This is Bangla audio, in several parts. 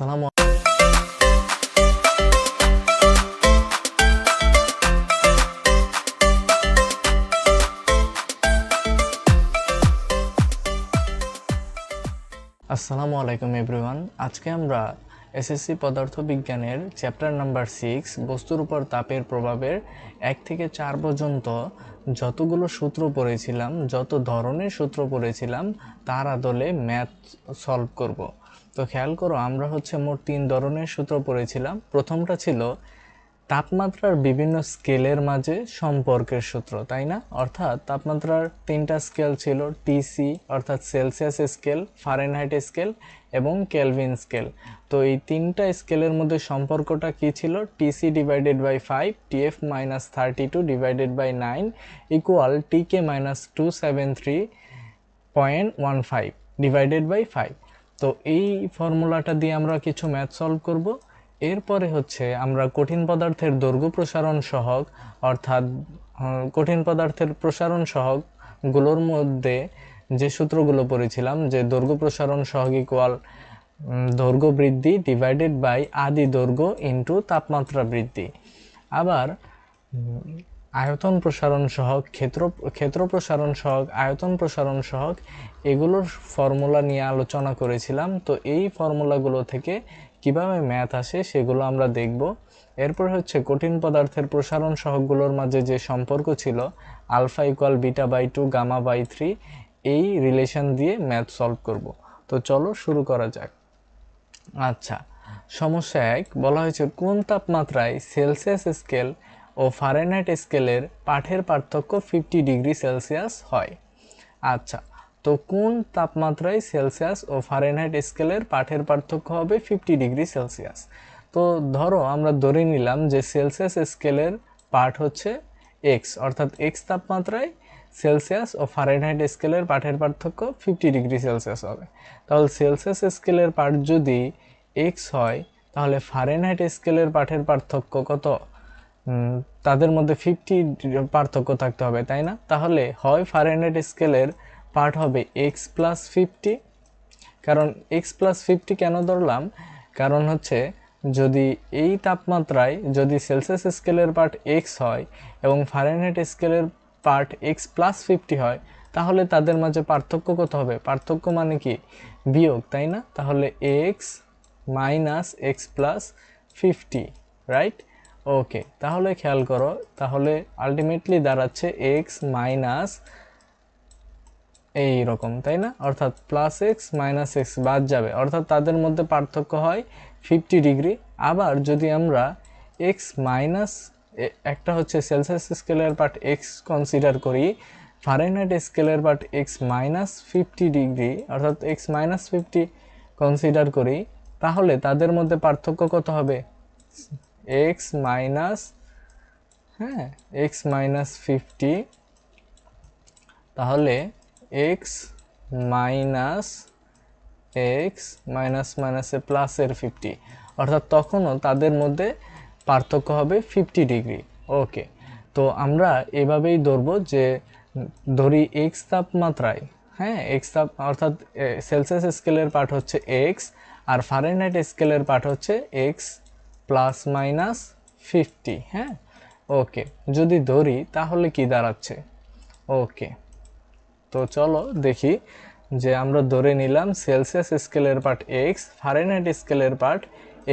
সালাম আসসালামু আলাইকুম এভরিওয়ান আজকে আমরা এসএসসি পদার্থবিজ্ঞানের চ্যাপ্টার নাম্বার সিক্স বস্তুর উপর তাপের প্রভাবের এক থেকে চার পর্যন্ত যতগুলো সূত্র পড়েছিলাম, যত ধরনের সূত্র পড়েছিলাম, তার আদলে ম্যাথ সলভ করব। তো খেয়াল করো, আমরা হচ্ছে মোট তিন ধরনের সূত্র পড়েছিলাম। প্রথমটা ছিল তাপমাত্রার বিভিন্ন স্কেলের মাঝে সম্পর্কের সূত্র, তাই না? অর্থাৎ তাপমাত্রার তিনটা স্কেল ছিল টিসি অর্থাৎ সেলসিয়াস স্কেল, ফারেনহাইট স্কেল এবং কেলভিন স্কেল। তো এই তিনটা স্কেলের মধ্যে সম্পর্কটা কি ছিল? TC divided by five TF minus thirty two divided by nine equal TK minus two seven three point one five divided by five তো এই ফর্মুলাটা দিয়ে আমরা কিছু ম্যাথ সলভ করব। এরপরে হচ্ছে আমরা কঠিন পদার্থের দৈর্ঘ্য প্রসারণ সহগ, অর্থাৎ কঠিন পদার্থের প্রসারণ সহগগুলোর মধ্যে যে সূত্রগুলো পড়েছিলাম, যে দৈর্ঘ্য প্রসারণ সহগ ইকুয়াল দৈর্ঘ্য বৃদ্ধি ডিভাইডেড বাই আদি দৈর্ঘ্য ইনটু তাপমাত্রা বৃদ্ধি। আবার আয়তন প্রসারণ সহগ, ক্ষেত্র ক্ষেত্র প্রসারণ সহগ, আয়তন প্রসারণ সহগ, এগুলোর ফর্মুলা নিয়ে আলোচনা করেছিলাম। তো এই ফর্মুলাগুলো থেকে কীভাবে ম্যাথ আসে সেগুলো আমরা দেখব। এরপর হচ্ছে কঠিন পদার্থের প্রসারণ সহগগুলোর মাঝে যে সম্পর্ক ছিল, alpha equal beta by two gamma by three, এই রিলেশন দিয়ে ম্যাথ সলভ করব। তো চলো শুরু করা যাক। আচ্ছা সমস্যা এক, বলা হয়েছে কোন তাপমাত্রায় সেলসিয়াস স্কেল ও ফারেনহাইট স্কেলের পাঠের পার্থক্য ফিফটি ডিগ্রি সেলসিয়াস হয়। আচ্ছা তো কোন তাপমাত্রায় সেলসিয়াস ও ফারেনহাইট স্কেলের পাঠের পার্থক্য হবে ফিফটি ডিগ্রি সেলসিয়াস তো ধরো, আমরা ধরে নিলাম যে সেলসিয়াস স্কেলের পাঠ হচ্ছে এক্স অর্থাৎ এক্স তাপমাত্রায় সেলসিয়াস ও ফারেনহাইট স্কেলের পাঠের পার্থক্য ফিফটি ডিগ্রি সেলসিয়াস হবে। তাহলে সেলসিয়াস স্কেলের পাঠ যদি এক্স হয়, তাহলে ফারেনহাইট স্কেলের পাঠের পার্থক্য কত? তাদের মধ্যে ফিফটি পার্থক্য থাকতে হবে, তাই না? তাহলে হয় ফারেনহাইট স্কেলের পার্ট হবে এক্স প্লাস ফিফটি কারণ এক্স প্লাস ফিফটি কেন ধরলাম? কারণ হচ্ছে যদি এই তাপমাত্রায় যদি সেলসিয়াস স্কেলের পার্ট এক্স হয় এবং ফারেনহাইট স্কেলের পার্ট এক্স প্লাস ফিফটি হয়, তাহলে তাদের মাঝে পার্থক্য কত হবে? পার্থক্য মানে কি? বিয়োগ, তাই না? তাহলে X minus X plus fifty right okay, তাহলে খেয়াল করো, তাহলে আলটিমেটলি দাঁড়াচ্ছে এক্স মাইনাস এই রকম তাই না? অর্থাৎ প্লাস এক্স মাইনাস এক্স বাদ যাবে। অর্থাৎ তাদের মধ্যে পার্থক্য হয় ফিফটি ডিগ্রি আবার যদি আমরা এক্স মাইনাস একটা হচ্ছে সেলসিয়াস স্কেলের পার্ট এক্স কনসিডার করি ফারেনহাইট স্কেলের part X minus fifty degree অর্থাৎ এক্স মাইনাস ফিফটি কনসিডার করি, তাহলে তাদের মধ্যে পার্থক্য কত হবে? এক্স মাইনাস হ্যাঁ এক্স মাইনাস ফিফটি তাহলে এক্স মাইনাস এক্স মাইনাস মাইনাসে প্লাসের ফিফটি অর্থাৎ তখনও তাদের মধ্যে পার্থক্য হবে ফিফটি ডিগ্রি ওকে তো আমরা এভাবেই ধরবো যে ধরি এক্স তাপমাত্রায় হ্যাঁ এক্স তাপ, অর্থাৎ সেলসিয়াস স্কেলের পার্ট হচ্ছে এক্স আর ফারেনহাইট স্কেলের পার্ট হচ্ছে এক্স প্লাস মাইনাস ফিফটি হ্যাঁ? ওকে, যদি ধরি তাহলে কি দাঁড়াচ্ছে? ওকে, তো চলো দেখি যে আমরা ধরে নিলাম সেলসিয়াস স্কেলের পার্ট এক্স ফারেনহাইট স্কেলের part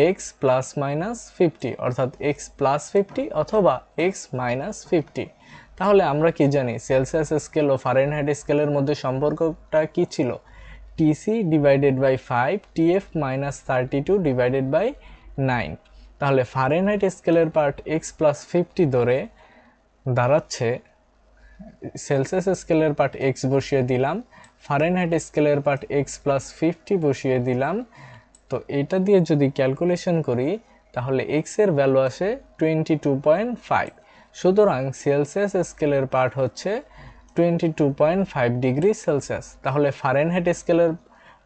X plus minus fifty, অর্থাৎ এক্স প্লাস ফিফটি অথবা এক্স মাইনাস ফিফটি। তাহলে আমরা কি জানি, সেলসিয়াস স্কেল ও ফারেনহাইট স্কেলের মধ্যে সম্পর্কটা কি ছিল? TC divided by five TF minus thirty two divided by nine তাহলে ফারেনহাইট স্কেলের পার্ট এক্স প্লাস ফিফটি ধরে দাঁড়াচ্ছে সেলসিয়াস স্কেলের পার্ট এক্স বসিয়ে দিলাম ফারেনহাইট স্কেলের পার্ট এক্স প্লাস ফিফটি বসিয়ে দিলাম। তো এটা দিয়ে যদি ক্যালকুলেশন করি, তাহলে এক্সের ভ্যালু আসে টোয়েন্টি টু পয়েন্ট ফাইভ সুতরাং সেলসিয়াস স্কেলের পার্ট হচ্ছে twenty two point five degree Celsius তাহলে ফারেনহাইট স্কেলের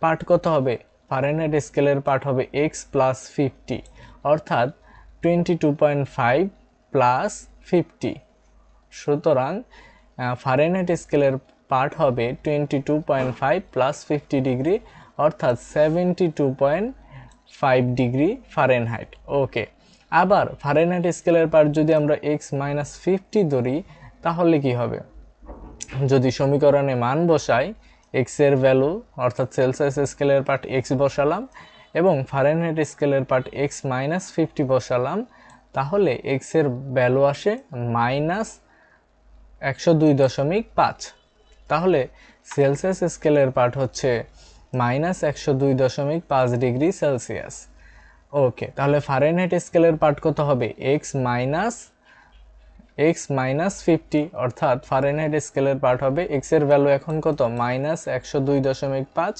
পার্ট কত হবে? ফারেনহাইট স্কেলের পার্ট হবে এক্স প্লাস ফিফটি অর্থাৎ twenty two point five plus fifty সুতরাং ফারেনহাইট স্কেলের পার্ট হবে twenty two point five plus fifty degree অর্থাৎ seventy two point five degree Fahrenheit okay আবার ফারেনহাইট স্কেলের পার্ট যদি আমরা এক্স মাইনাস ফিফটি ধরি, তাহলে কি হবে? যদি সমীকরণে মান বসাই এক্সের ভ্যালু অর্থাৎ সেলসিয়াস স্কেলের পার্ট এক্স বসালাম এবং ফারেনহাইট স্কেলের পার্ট এক্স মাইনাস ফিফটি বসালাম, তাহলে এক্সের ভ্যালু আসে মাইনাস একশো দুই দশমিক পাঁচ। তাহলে সেলসিয়াস স্কেলের পার্ট হচ্ছে মাইনাস একশো দুই দশমিক পাঁচ ডিগ্রি সেলসিয়াস ওকে তাহলে ফারেনহাইট স্কেলের পার্ট কত হবে? X minus X minus fifty অর্থাৎ ফারেনহাইট স্কেলের পার্ট হবে এক্সের ভ্যালু এখন কত? মাইনাস একশো দুই দশমিক পাঁচ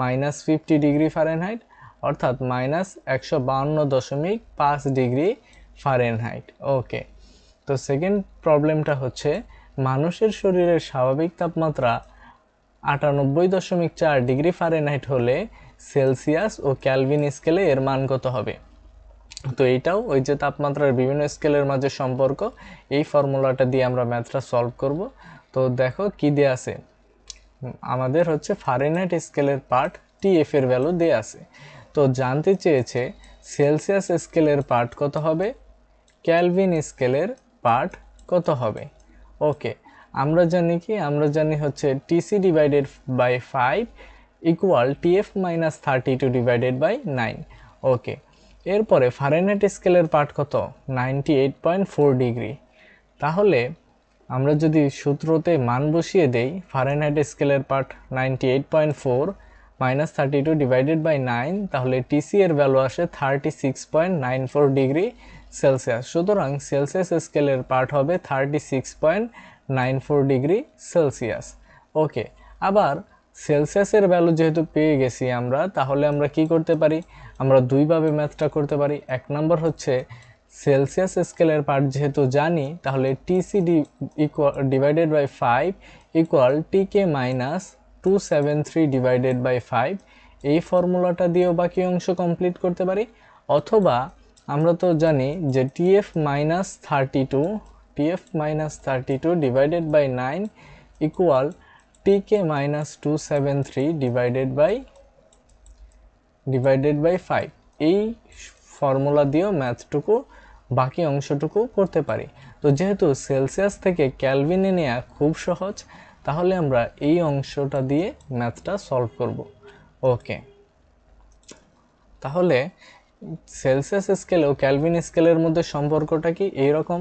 মাইনাস ফিফটি ডিগ্রি ফারেনহাইট অর্থাৎ মাইনাস একশো বাউন্ন দশমিক পাঁচ ডিগ্রি ফারেনহাইট ওকে তো সেকেন্ড প্রবলেমটা হচ্ছে মানুষের শরীরের স্বাভাবিক তাপমাত্রা আটানব্বই দশমিক চার ডিগ্রি ফারেনহাইট হলে সেলসিয়াস ও ক্যালভিন স্কেলে এর মান কত হবে? তো এইটাও ওই যে তাপমাত্রার বিভিন্ন স্কেলের মাঝে সম্পর্ক, এই ফর্মুলাটা দিয়ে আমরা ম্যাথটা সলভ করব। তো দেখো কি দেয়া আছে? আমাদের হচ্ছে ফারেনহাইট স্কেলের পার্ট টিএফ এর ভ্যালু দেয়া আছে। তো জানতে চেয়েছে সেলসিয়াস স্কেলের পার্ট কত হবে? ক্যালভিন স্কেলের পার্ট কত হবে? ওকে, আমরা জানি কি? আমরা জানি হচ্ছে TC divided by five equal TF minus thirty two divided by nine. Okay, এরপরে ফারেনহাইট স্কেলের পার্ট কত? Ninety eight point four degree. তাহলে আমরা যদি সূত্রতে মান বসিয়ে দেই, ফারেনহাইট স্কেলের part ninety eight point four minus thirty two divided by nine, তাহলে টিসি এর ভ্যালু আসে thirty six point nine four degree Celsius সুতরাং সেলসিয়াস স্কেলের পার্ট হবে thirty six point nine four degree Celsius okay আবার সেলসিয়াসের ভ্যালু যেহেতু পেয়ে গেছি আমরা, তাহলে আমরা কি করতে পারি? আমরা দুইভাবে ম্যাথটা করতে পারি। এক নম্বর হচ্ছে সেলসিয়াস স্কেলের পার্ট যেহেতু জানি, তাহলে TC D equal divided by five equal TK minus two seven three divided এই ফর্মুলাটা দিয়েও বাকি অংশ কমপ্লিট করতে পারি। অথবা আমরা তো জানি যে TF minus thirty two TF minus thirty two divided by nine equal TK minus two seven three divided by divided by five এই ফর্মুলা দিয়েও ম্যাথটুকু বাকি অংশটুকু করতে পারি। তো যেহেতু সেলসিয়াস থেকে ক্যালভিনে নেওয়া খুব সহজ তাহলে আমরা এই অংশটা দিয়ে ম্যাথটা সলভ করব। ওকে। তাহলে সেলসিয়াস স্কেল ও ক্যালভিন স্কেলের মধ্যে সম্পর্কটা কি এইরকম?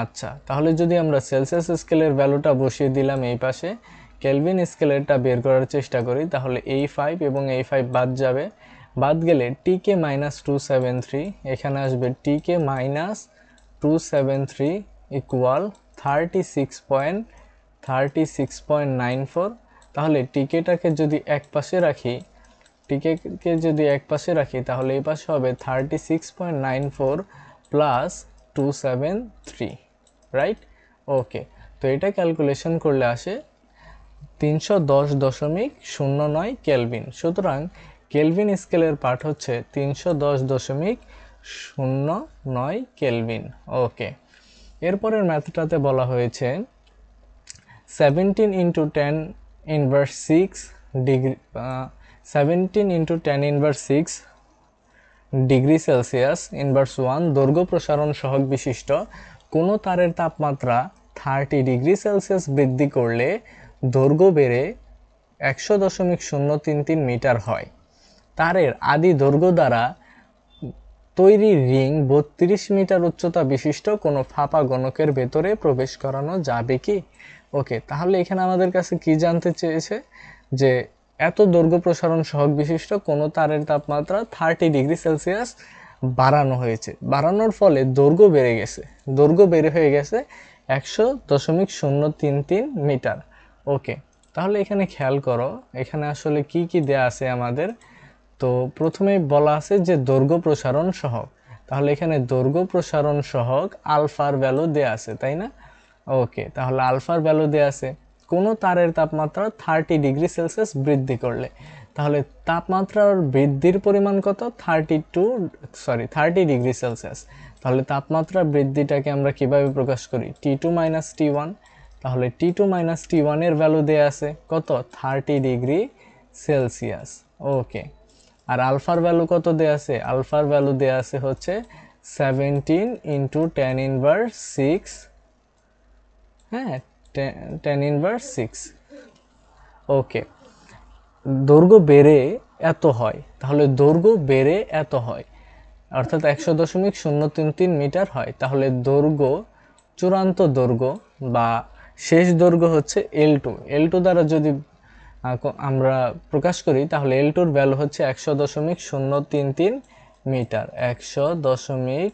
আচ্ছা তাহলে যদি আমরা সেলসিয়াস স্কেলের ভ্যালুটা বসিয়ে দিলাম এই পাশে, ক্যালভিন স্কেলেরটা বের করার চেষ্টা করি, তাহলে এই ফাইভ এবং এই ফাইভ বাদ যাবে। বাদ গেলে টিকে মাইনাস টু সেভেন থ্রি এখানে আসবে TK minus two seven three equal thirty six point thirty six point nine four তাহলে টিকেটাকে যদি এক পাশে রাখি টিকেকে যদি এক পাশে রাখি, তাহলে এই পাশে হবে thirty six point nine four plus two seven three right okay তো এটা ক্যালকুলেশন করলে আসে তিনশো দশ দশমিক শূন্য নয় কেলভিন সুতরাং কেলভিন স্কেলের পাঠ হচ্ছে তিনশো দশ দশমিক শূন্য নয় কেলভিন ওকে এরপরের ম্যাথটাতে বলা হয়েছে seventeen into ten inverse six degree seventeen into ten inverse six degree Celsius inverse one দৈর্ঘ্য প্রসারণ সহগ বিশিষ্ট কোনো তারের তাপমাত্রা থার্টি ডিগ্রি সেলসিয়াস বৃদ্ধি করলে দৈর্ঘ্য বেড়ে একশো দশমিক শূন্য তিন তিন মিটার হয়। তারের আদি দৈর্ঘ্য দ্বারা তৈরি রিং বত্রিশ মিটার উচ্চতা বিশিষ্ট কোনো ফাঁপা গণকের ভেতরে প্রবেশ করানো যাবে কি? ওকে, তাহলে এখানে আমাদের কাছে কি জানতে চেয়েছে? যে এত দৈর্ঘ্য প্রসারণ সহগ বিশিষ্ট কোনো তারের তাপমাত্রা থার্টি ডিগ্রি সেলসিয়াস বাড়ানো হয়েছে। বাড়ানোর ফলে দৈর্ঘ্য বেড়ে গেছে। দৈর্ঘ্য বেড়ে হয়ে গেছে একশো দশমিক শূন্য তিন তিন মিটার। ওকে, তাহলে এখানে খেয়াল করো, এখানে আসলে কি কি দেয়া আছে আমাদের? তো প্রথমে বলা আছে যে দৈর্ঘ্য প্রসারণ সহগ। তাহলে এখানে দৈর্ঘ্য প্রসারণ সহগ আলফার ভ্যালু দেয়া আছে, তাই না? ওকে তাহলে আলফার ভ্যালু দেয়া আছে। কোনো তারের তাপমাত্রা থার্টি ডিগ্রি সেলসিয়াস বৃদ্ধি করলে। তাহলে তাপমাত্রার বৃদ্ধির পরিমাণ কত? Thirty two sorry thirty degree Celsius তাহলে তাপমাত্রা বৃদ্ধিটাকে আমরা কীভাবে প্রকাশ করি? T two minus T one তাহলে টি টু মাইনাস টি ওয়ানের ভ্যালু দেওয়া আছে কত? থার্টি ডিগ্রি সেলসিয়াস ওকে আর আলফার ভ্যালু কত দেয়া আছে? আলফার ভ্যালু দেয়া আছে হচ্ছে seventeen into ten inverse six হ্যাঁ টেন ইনভার্স সিক্স ওকে দৈর্ঘ্য বেড়ে এত হয়, তাহলে দৈর্ঘ্য বেড়ে এত হয়, অর্থাৎ একশো দশমিক শূন্য তিন তিন মিটার হয়, তাহলে দৈর্ঘ্য, চূড়ান্ত দৈর্ঘ্য বা শেষ দৈর্ঘ্য হচ্ছে এল টু এল টু দ্বারা যদি আমরা প্রকাশ করি, তাহলে এল টুর ভ্যালু হচ্ছে একশো দশমিক শূন্য তিন তিন মিটার, একশো দশমিক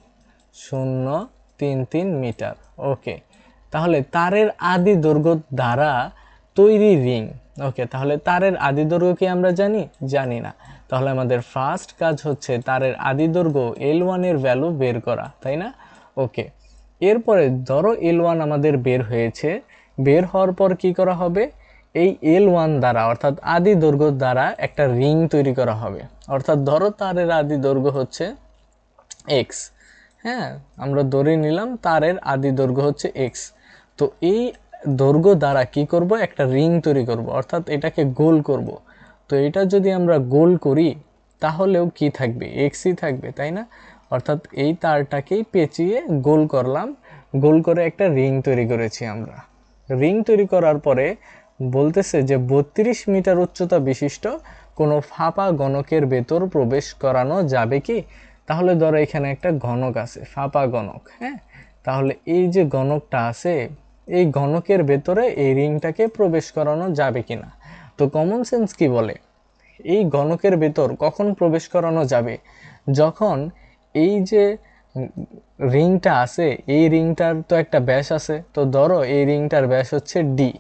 শূন্য তিন তিন মিটার। ওকে তাহলে তারের আদি দৈর্ঘ্য দ্বারা তৈরি রিং। ওকে, তাহলে তারের আদি দৈর্ঘ্য কি আমরা জানি? জানি না। তাহলে আমাদের ফার্স্ট কাজ হচ্ছে তারের আদি দৈর্ঘ্য এল ওয়ানের ভ্যালু বের করা, তাই না? ওকে, এরপরে ধরো এল ওয়ান আমাদের বের হয়েছে। বের হওয়ার পর কি করা হবে? এই এল ওয়ান দ্বারা, অর্থাৎ আদি দৈর্ঘ্য দ্বারা একটা রিং তৈরি করা হবে। অর্থাৎ ধরো তারের আদি দৈর্ঘ্য হচ্ছে এক্স হ্যাঁ আমরা ধরে নিলাম তারের আদি দৈর্ঘ্য হচ্ছে এক্স তো এই দৈর্ঘ্য দ্বারা কি করব? একটা রিং তৈরি করব, অর্থাৎ এটাকে গোল করব। তো এটা যদি আমরা গোল করি, তাহলেও কি থাকবে? এক্সই থাকবে, তাই না? অর্থাৎ এই তারটাকেই পেঁচিয়ে গোল করলাম। গোল করে একটা রিং তৈরি করেছি আমরা। রিং তৈরি করার পরে বলতেছে যে, বত্রিশ মিটার উচ্চতা বিশিষ্ট কোনো ফাঁপা গণকের ভেতর প্রবেশ করানো যাবে কি? তাহলে ধরো এখানে একটা গণক আছে, ফাঁপা গণক হ্যাঁ? তাহলে এই যে গণকটা আছে এই ঘনকের ভেতরে এই রিংটাকে প্রবেশ করানো যাবে কি না তো কমন সেন্স কি বলে? এই গণকের ভেতর কখন প্রবেশ করানো যাবে? যখন এই যে রিংটা আছে, এই রিংটার তো একটা ব্যাস আছে, তো ধরো এই রিংটার ব্যাস হচ্ছে ডি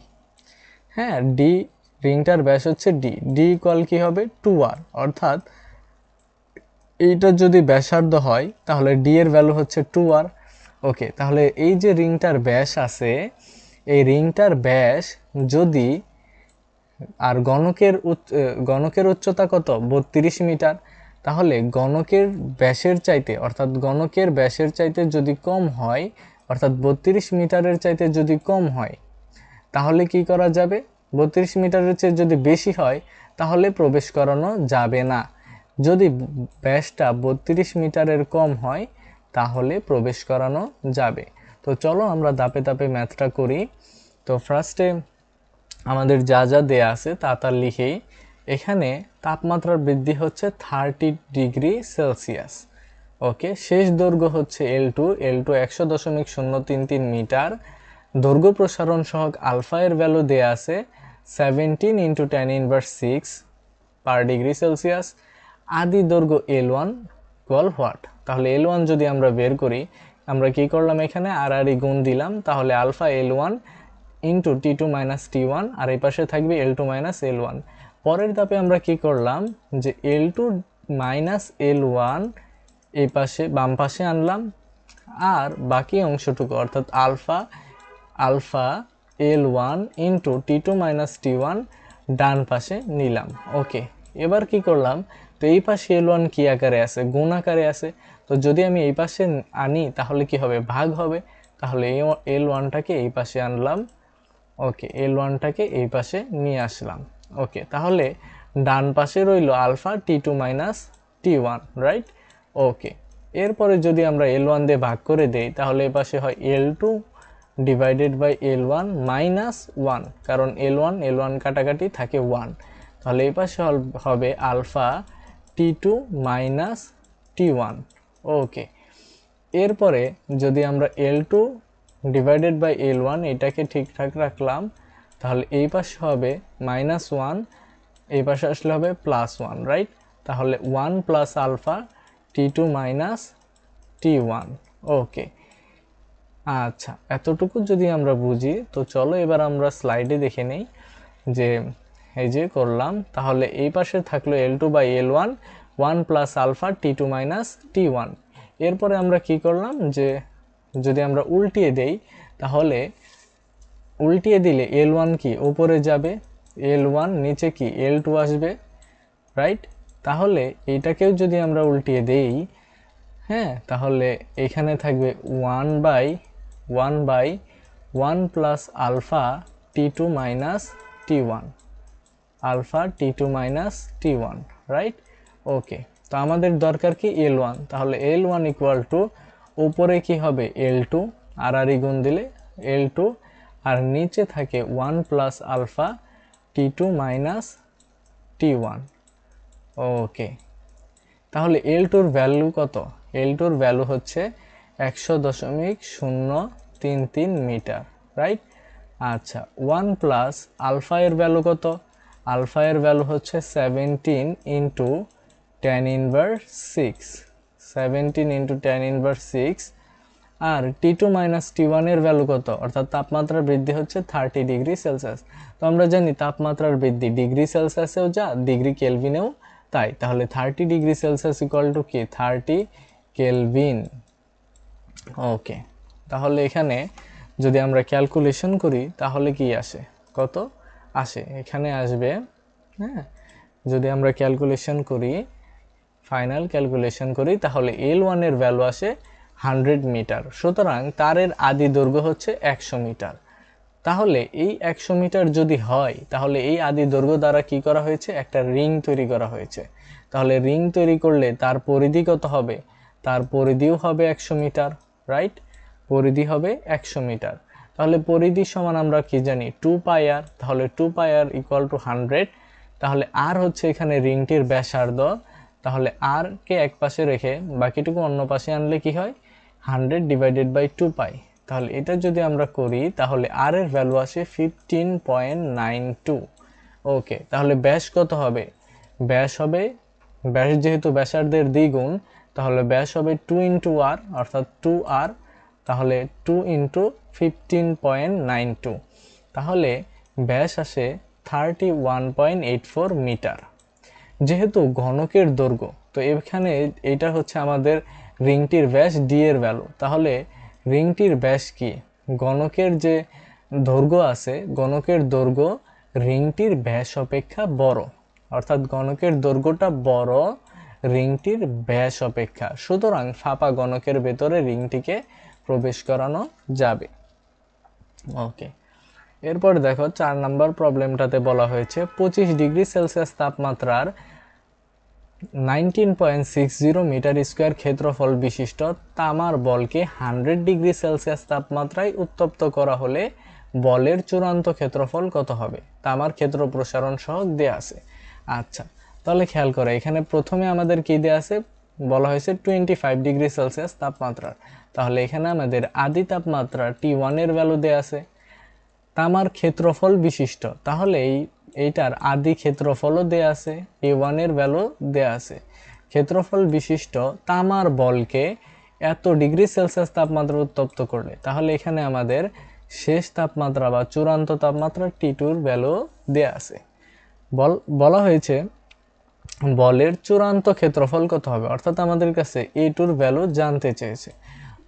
হ্যাঁ ডি রিংটার ব্যাস হচ্ছে ডি ডি ইকুয়াল কি হবে? টু আর অর্থাৎ এইটা যদি ব্যাসার্ধ হয়, তাহলে ডি এর ভ্যালু হচ্ছে টু আর ওকে তাহলে এই যে রিংটার ব্যাস আছে, এই রিংটার ব্যাস যদি আর গণকের গণকের উচ্চতা কত? বত্রিশ মিটার। তাহলে গণকের ব্যাসের চাইতে, অর্থাৎ গণকের ব্যাসের চাইতে যদি কম হয়, অর্থাৎ বত্রিশ মিটারের চাইতে যদি কম হয়, তাহলে কি করা যাবে? বত্রিশ মিটারের চেয়ে যদি বেশি হয়, তাহলে প্রবেশ করানো যাবে না। যদি ব্যাসটা বত্রিশ মিটারের কম হয় তাহলে প্রবেশ করানো যাবে। তো চলো আমরা দাপে দাপে ম্যাথটা করি। তো ফার্স্টে আমাদের যা যা দেয়া আছে তা তা লিখেই এখানে তাপমাত্রার বৃদ্ধি হচ্ছে থার্টি ডিগ্রি সেলসিয়াস। ওকে, শেষ দৈর্ঘ্য হচ্ছে এল টু এল টু একশো দশমিক শূন্য তিন তিন মিটার। দৈর্ঘ্য প্রসারণ সহক আলফা এর ভ্যালু দেয়া আছে seventeen into ten inverse six per degree Celsius আদি দৈর্ঘ্য এল ওয়ান ইকুয়াল হোয়াট তাহলে এল ওয়ান যদি আমরা বের করি, আমরা কি করলাম এখানে? আর আর গুণ দিলাম, তাহলে alpha L one into T two minus T one আর এই পাশে থাকবে L two minus L one পরের ধাপে আমরা কি করলাম? যে L two minus L one এই পাশে, বাম পাশে আনলাম, আর বাকি অংশটুকু, অর্থাৎ alpha alpha L one into T two minus T one ডান পাশে নিলাম। ওকে, এবার কি করলাম? তো এই পাশে এল ওয়ান কী আকারে আছে? গুণ আকারে আছে। তো যদি আমি এই পাশে আনি, তাহলে কি হবে? ভাগ হবে। তাহলে এই এল ওয়ানটাকে এই পাশে আনলাম। ওকে এল ওয়ানটাকে এই পাশে নিয়ে আসলাম। ওকে তাহলে ডান পাশে রইল alpha T two minus T one right okay এরপরে যদি আমরা এল ওয়ান দিয়ে ভাগ করে দেই, তাহলে এ পাশে হয় L two divided by L one minus one কারণ এল ওয়ান এল ওয়ান কাটাকাটি থাকে ওয়ান তাহলে এই পাশে হবে alpha T two minus T one okay এরপরে যদি আমরা L two divided by L one এটাকে ঠিকঠাক রাখলাম, তাহলে এই পাশে হবে মাইনাস ওয়ান এই পাশে আসলে হবে প্লাস ওয়ান রাইট তাহলে one plus alpha T two minus T one okay আচ্ছা এতটুকু যদি আমরা বুঝি, তো চলো এবার আমরা স্লাইডে দেখে নেই যে, এই যে করলাম, তাহলে এই পাশে থাকল L two by L one one plus alpha T two minus T one. এরপরে আমরা কি করলাম যে, যদি আমরা উল্টিয়ে দেই, তাহলে উল্টিয়ে দিলে এল ওয়ান কি? ওপরে যাবে, এল ওয়ান, নিচে কি? এল টু আসবে, রাইট? তাহলে এইটাকেও যদি আমরা উল্টিয়ে দেই হ্যাঁ তাহলে এখানে থাকবে one by one by one plus alpha T two minus T one. Alpha T two minus T one, right? Okay, তো আমাদের দরকার কি এল ওয়ান তাহলে এল ওয়ান ইকুয়াল টু উপরে কি হবে? এল টু আর আর গুণ দিলে এল টু আর নিচে থাকে one plus alpha T two minus T one okay, তাহলে এল টুর ভ্যালু কত? এল টুর ভ্যালু হচ্ছে একশো দশমিক শূন্য তিন তিন মিটার রাইট আচ্ছা ওয়ান প্লাস আলফা এর ভ্যালু কত? আলফা এর ভ্যালু হচ্ছে seventeen into ten inverse six seventeen into ten inverse six আর টি টু মাইনাস টি ওয়ানের ভ্যালু কত? অর্থাৎ তাপমাত্রার বৃদ্ধি হচ্ছে থার্টি ডিগ্রি সেলসিয়াস তো আমরা জানি তাপমাত্রার বৃদ্ধি ডিগ্রি সেলসিয়াসেও যা ডিগ্রি কেলভিনেও তাই। তাহলে thirty degree Celsius equal to কি? থার্টি কেলভিন ওকে তাহলে এখানে যদি আমরা ক্যালকুলেশন করি, তাহলে কি আসে? কত? আসে। এখানে আসবে হ্যাঁ? যদি আমরা ক্যালকুলেশন করি ফাইনাল ক্যালকুলেশন করি, তাহলে এল ওয়ানের ভ্যালু আসে হান্ড্রেড মিটার সুতরাং তারের আদি দৈর্ঘ্য হচ্ছে একশো মিটার তাহলে এই একশো মিটার যদি হয়, তাহলে এই আদি দৈর্ঘ্য দ্বারা কি করা হয়েছে? একটা রিং তৈরি করা হয়েছে। তাহলে রিং তৈরি করলে তার পরিধি কত হবে? তার পরিধিও হবে একশো মিটার রাইট পরিধি হবে একশো মিটার তাহলে পরিধি সমান আমরা কি জানি? টু পাই আর তাহলে two pi R equal to hundred তাহলে আর হচ্ছে এখানে রিংটির ব্যাসার্ধ। তাহলে আর কে এক পাশে রেখে বাকিটুকু অন্য পাশে আনলে কি হয়? Hundred divided by two pi তাহলে এটা যদি আমরা করি, তাহলে আর এর ভ্যালু আসে fifteen point nine two okay তাহলে ব্যাস কত হবে? ব্যাস হবে ব্যাস যেহেতু ব্যাসার্ধের দ্বিগুণ, তাহলে ব্যাস হবে টু ইন্টু আর অর্থাৎ টু আর তাহলে two into fifteen point nine two তাহলে ব্যাস আসে thirty one point eight four metre যেহেতু ঘনকের দৈর্ঘ্য, তো এখানে এটা হচ্ছে আমাদের রিংটির ব্যাস ডি এর ভ্যালু তাহলে রিংটির ব্যাস কি? গণকের যে দৈর্ঘ্য আছে গণকের দৈর্ঘ্য রিংটির ব্যাস অপেক্ষা বড়। অর্থাৎ গণকের দৈর্ঘ্যটা বড়, রিংটির ব্যাস অপেক্ষা। সুতরাং ফাঁপা গণকের ভেতরে রিংটিকে প্রবেশ করানো যাবে। ওকে এরপর দেখো, চার নাম্বার প্রবলেমটাতে বলা হয়েছে, পঁচিশ ডিগ্রি সেলসিয়াস তাপমাত্রার nineteen point six zero metre square ক্ষেত্রফল বিশিষ্ট তামার বলকে হান্ড্রেড ডিগ্রি সেলসিয়াস তাপমাত্রায় উত্তপ্ত করা হলে বলের চূড়ান্ত ক্ষেত্রফল কত হবে? তামার ক্ষেত্র প্রসারণ সহ দেয়া আছে। আচ্ছা তাহলে খেয়াল করে, এখানে প্রথমে আমাদের কি দেয়া আছে? বলা হয়েছে টোয়েন্টি ফাইভ ডিগ্রি সেলসিয়াস তাপমাত্রার। তাহলে এখানে আমাদের আদি তাপমাত্রা টি ওয়ানের ভ্যালু দেয়া আছে। তামার ক্ষেত্রফল বিশিষ্ট, তাহলে এই এইটার আদি ক্ষেত্রফলও দেয়া আছে এ ওয়ানের ভ্যালু দেয়া আছে। ক্ষেত্রফল বিশিষ্ট তামার বলকে এত ডিগ্রি সেলসিয়াস তাপমাত্রা উত্তপ্ত করলে, তাহলে এখানে আমাদের শেষ তাপমাত্রা বা চূড়ান্ত তাপমাত্রা টি টুর ভ্যালু দেয়া আছে। বল, বলা হয়েছে বলের চূড়ান্ত ক্ষেত্রফল কত হবে? অর্থাৎ আমাদের কাছে এ টুর ভ্যালু জানতে চেয়েছে।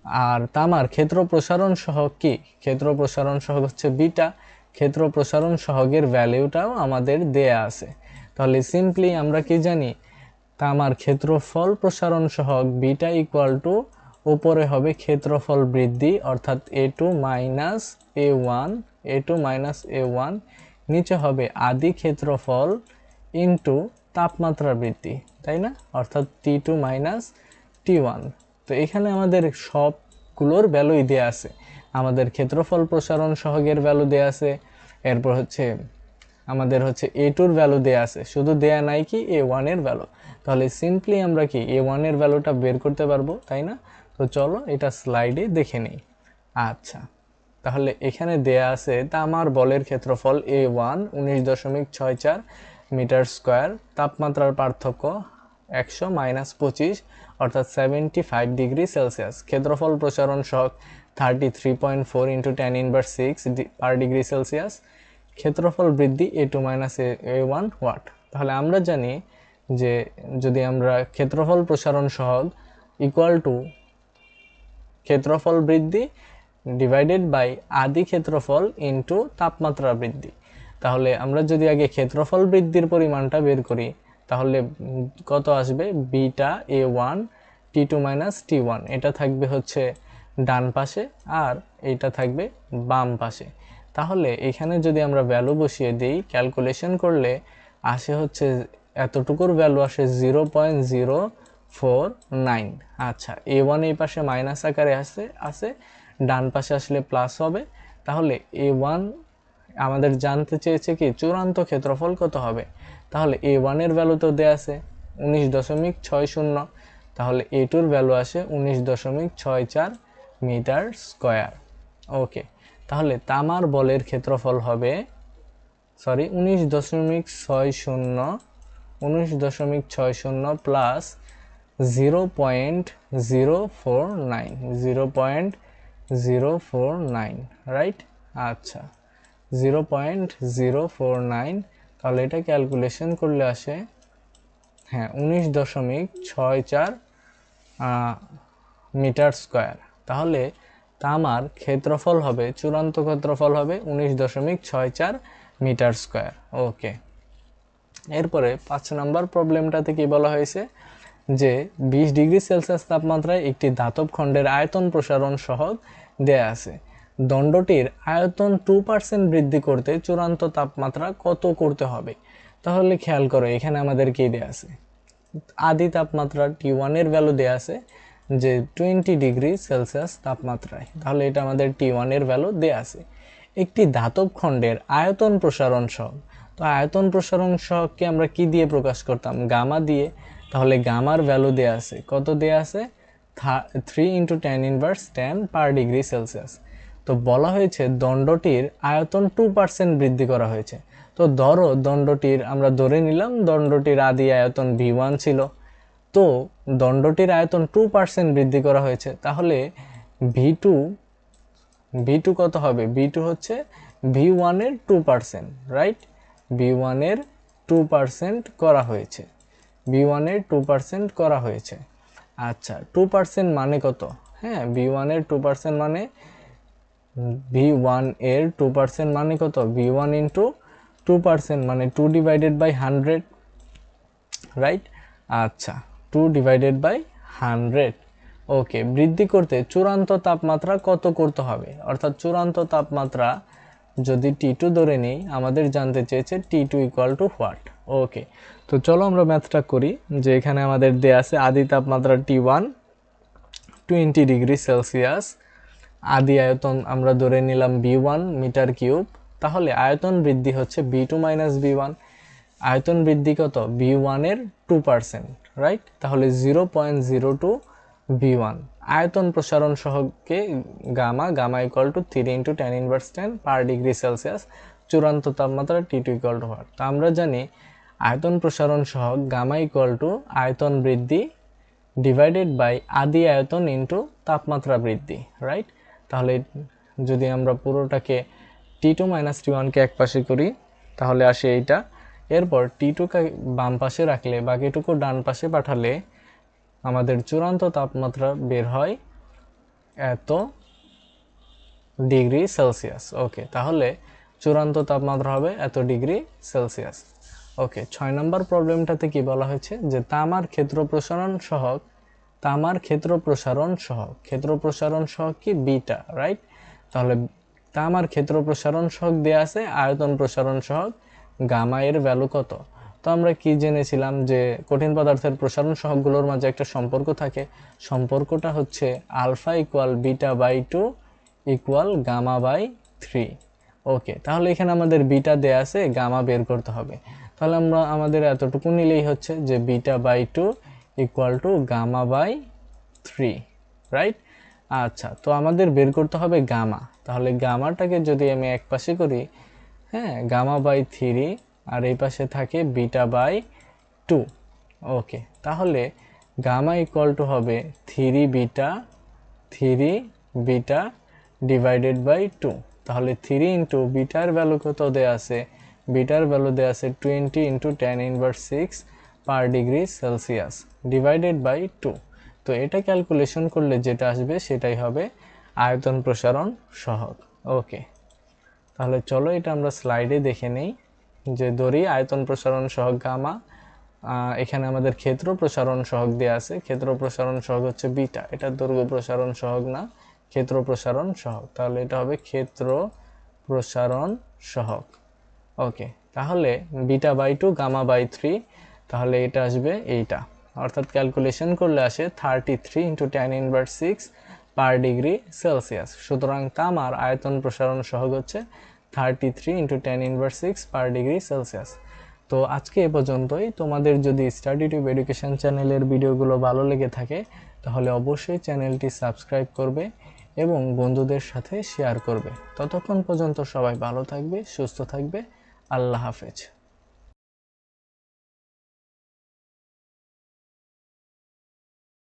আর তামার ক্ষেত্র প্রসারণ সহ কি? ক্ষেত্র প্রসারণ সহ হচ্ছে বিটা। ক্ষেত্র প্রসারণ সহগের ভ্যালুটাও আমাদের দেয়া আছে। তাহলে সিম্পলি আমরা কি জানি? তামার ক্ষেত্রফল প্রসারণ সহগ বিটা ইকুয়াল টু উপরে হবে ক্ষেত্রফল বৃদ্ধি, অর্থাৎ A two minus A one A two minus A one নিচে হবে আদি ক্ষেত্রফল ইন্টু তাপমাত্রা বৃদ্ধি, তাই না? অর্থাৎ T two minus T one তো এখানে আমাদের সবগুলোর ভ্যালুই দেওয়া আছে। আমাদের ক্ষেত্রফল প্রসারণ সহগের ভ্যালু দেয়া আছে। এরপর হচ্ছে, আমাদের হচ্ছে এ টুর ভ্যালু দেয়া আছে। শুধু দেয়া নাই কি এ ওয়ানের ভ্যালু তাহলে সিম্পলি আমরা কি এ ওয়ানের ভ্যালুটা বের করতে পারব, তাই না? তো চলো এটা স্লাইডে দেখে নিই। আচ্ছা তাহলে এখানে দেয়া আছে তামার বলের ক্ষেত্রফল এ ওয়ান উনিশ দশমিক ছয় চার মিটার স্কোয়ার, তাপমাত্রার পার্থক্য একশো মাইনাস পঁচিশ, অর্থাৎ সেভেন্টি ফাইভ ডিগ্রি সেলসিয়াস ক্ষেত্রফল প্রসারণ সহ 33.4 into ten inverse six per degree Celsius ক্ষেত্রফল বৃদ্ধি A two minus A one what তাহলে আমরা জানি যে যদি আমরা ক্ষেত্রফল প্রসারণ সহগ ইকুয়াল টু ক্ষেত্রফল বৃদ্ধি ডিভাইডেড বাই আদি ক্ষেত্রফল ইন্টু তাপমাত্রা বৃদ্ধি। তাহলে আমরা যদি আগে ক্ষেত্রফল বৃদ্ধির পরিমাণটা বের করি, তাহলে কত আসবে? Beta A one T two minus T one এটা থাকবে হচ্ছে ডান পাশে আর এইটা থাকবে বাম পাশে। তাহলে এখানে যদি আমরা ভ্যালু বসিয়ে দিই ক্যালকুলেশন করলে আসে হচ্ছে এতটুকুর ভ্যালু আসে zero point zero four nine আচ্ছা এ ওয়ান এই পাশে মাইনাস আকারে আছে আছে ডান পাশে আসলে প্লাস হবে। তাহলে এ ওয়ান আমাদের জানতে চেয়েছে কি, চূড়ান্ত ক্ষেত্রফল কত হবে? তাহলে এ ওয়ানের ভ্যালু তো দেওয়া আছে উনিশ দশমিক ছয় শূন্য। তাহলে এ টুর ভ্যালু আসে উনিশ দশমিক ছয় চার মিটার স্কোয়ার। ওকে, তাহলে তামার বলের ক্ষেত্রফল হবে, সরি, উনিশ দশমিক ছয় শূন্য, উনিশ দশমিক ছয় শূন্য plus zero point zero four nine, zero point zero four nine right আচ্ছা zero point zero four nine, তাহলে এটা ক্যালকুলেশন করলে আসে হ্যাঁ উনিশ দশমিক ছয় চার মিটার স্কোয়ার। তাহলে তামার ক্ষেত্রফল হবে, চূড়ান্ত ক্ষেত্রফল হবে উনিশ দশমিক ছয় চার মিটার স্কোয়ার। ওকে এরপরে পাঁচ নম্বর প্রবলেমটাতে কি বলা হয়েছে? যে বিশ ডিগ্রি সেলসিয়াস তাপমাত্রায় একটি ধাতব খণ্ডের আয়তন প্রসারণ সহগ দেয়া আছে। দণ্ডটির আয়তন টু পার্সেন্ট বৃদ্ধি করতে চূড়ান্ত তাপমাত্রা কত করতে হবে? তাহলে খেয়াল করো, এখানে আমাদের কি দেয়া আছে? আদি তাপমাত্রা টি ওয়ানের ভ্যালু দেয়া আছে। যে টোয়েন্টি ডিগ্রি সেলসিয়াস তাপমাত্রায়। তাহলে এটা আমাদের টি ওয়ানের ভ্যালু দেয়া আছে একটি ধাতব খণ্ডের আয়তন প্রসারণ সহগ তো আয়তন প্রসারণ সহগকে আমরা কি দিয়ে প্রকাশ করতাম? গামা দিয়ে। তাহলে গামার ভ্যালু দেয়া আছে কত দেয়া আছে three into ten inverse ten per degree Celsius তো বলা হয়েছে দণ্ডটির আয়তন টু পার্সেন্ট বৃদ্ধি করা হয়েছে। তো ধরো দণ্ডটির, আমরা ধরে নিলাম দণ্ডটির আদি আয়তন ভি ওয়ান ছিল। তো দণ্ডটির আয়তন টু পার্সেন্ট বৃদ্ধি করা হয়েছে, তাহলে ভি টু ভি টু কত হবে? ভি টু হচ্ছে ভি ওয়ানের টু পার্সেন্ট রাইট ভি ওয়ানের টু পার্সেন্ট করা হয়েছে। ভি ওয়ানের টু পার্সেন্ট করা হয়েছে। আচ্ছা টু পার্সেন্ট মানে কত? হ্যাঁ ভি ওয়ানের টু পার্সেন্ট মানে ভি ওয়ানের টু পার্সেন্ট মানে কত? V one into two percent মানে two divided by hundred right আচ্ছা। Two divided by hundred okay বৃদ্ধি করতে চূড়ান্ত তাপমাত্রা কত করতে হবে? অর্থাৎ চূড়ান্ত তাপমাত্রা যদি টি টু ধরে নিই, আমাদের জানতে চেয়েছে T two equal to what okay তো চলো আমরা ম্যাথটা করি যে এখানে আমাদের দেয়া আছে আদি তাপমাত্রা T one twenty degree Celsius আদি আয়তন আমরা ধরে নিলাম বি ওয়ান মিটার কিউব তাহলে আয়তন বৃদ্ধি হচ্ছে B two minus B one আয়তন বৃদ্ধি কত? বি ওয়ানের টু পার্সেন্ট রাইট তাহলে zero point zero two B one আয়তন প্রসারণ সহকে gamma gamma equal to three into ten inverse ten per degree Celsius চূড়ান্ত তাপমাত্রা T two equal to what তা আমরা জানি আয়তন প্রসারণ সহক গামা ইকুয়াল টু আয়তন বৃদ্ধি ডিভাইডেড বাই আদি আয়তন ইন্টু তাপমাত্রা বৃদ্ধি রাইট তাহলে যদি আমরা পুরোটাকে টি টু মাইনাস টি ওয়ানকে এক পাশে করি, তাহলে আসে এইটা। এরপর টি টুকে বাম পাশে রাখলে বাকিটুকু ডান পাশে পাঠালে আমাদের চূড়ান্ত তাপমাত্রা বের হয় এত ডিগ্রি সেলসিয়াস। ওকে, তাহলে চূড়ান্ত তাপমাত্রা হবে এত ডিগ্রি সেলসিয়াস। ওকে, ছয় নম্বর প্রবলেমটাতে কি বলা হয়েছে? যে তামার ক্ষেত্র প্রসারণ সহক, তামার ক্ষেত্র প্রসারণ সহক। ক্ষেত্র প্রসারণ সহক কি? বিটা রাইট তাহলে তামার ক্ষেত্র প্রসারণ সহক দেওয়া আছে, আয়তন প্রসারণ সহক গামা এর ভ্যালু কত? তো আমরা কি জেনেছিলাম যে কঠিন পদার্থের প্রসারণ সহগগুলোর মাঝে একটা সম্পর্ক থাকে। সম্পর্কটা হচ্ছে alpha equal beta by two equal gamma by three. Okay, তাহলে এখানে আমাদের বিটা দেয়া আছে, গামা বের করতে হবে। তাহলে আমরা আমাদের এতটুকু নিলেই হচ্ছে যে beta by two equal to gamma by three right আচ্ছা তো আমাদের বের করতে হবে গামা। তাহলে গামাটাকে যদি আমি এক পাশে করি হ্যাঁ গামা বাই থ্রি আর এই পাশে থাকে বিটা বাই টু। ওকে, তাহলে গামা ইকুয়াল টু হবে three beta three beta divided by two. তাহলে থ্রি ইন্টু বিটার ভ্যালু কত দেওয়া আছে? বিটার ভ্যালু দেওয়া আছে twenty into ten inverse six per degree Celsius divided by two. তো এটা ক্যালকুলেশন করলে যেটা আসবে সেটাই হবে আয়তন প্রসারণ সহগ। ওকে। তাহলে চলো এটা আমরা স্লাইডে দেখে নেই। যে দড়ি, আয়তন প্রসারণ সহগ, গামা এখানে আমাদের ক্ষেত্র প্রসারণ সহগ দেওয়া আছে। ক্ষেত্র প্রসারণ সহগ হচ্ছে বিটা। এটা দৈর্ঘ্য প্রসারণ সহগ না, ক্ষেত্র প্রসারণ সহগ। তাহলে এটা হবে ক্ষেত্র প্রসারণ সহগ। ওকে তাহলে beta by two gamma by three তাহলে এটা আসবে এইটা। অর্থাৎ ক্যালকুলেশন করলে আসে thirty three into ten inverse six per degree Celsius সুতরাং তামার আয়তন প্রসারণ সহগ হচ্ছে thirty three into ten inverse six per degree Celsius তো আজকে এ পর্যন্তই। তোমাদের যদি স্টাডি টিউব এডুকেশন চ্যানেলের ভিডিওগুলো ভালো লেগে থাকে, তাহলে অবশ্যই চ্যানেলটি সাবস্ক্রাইব করবে এবং বন্ধুদের সাথে শেয়ার করবে। ততক্ষণ পর্যন্ত সবাই ভালো থাকবে, সুস্থ থাকবে। আল্লাহ হাফেজ।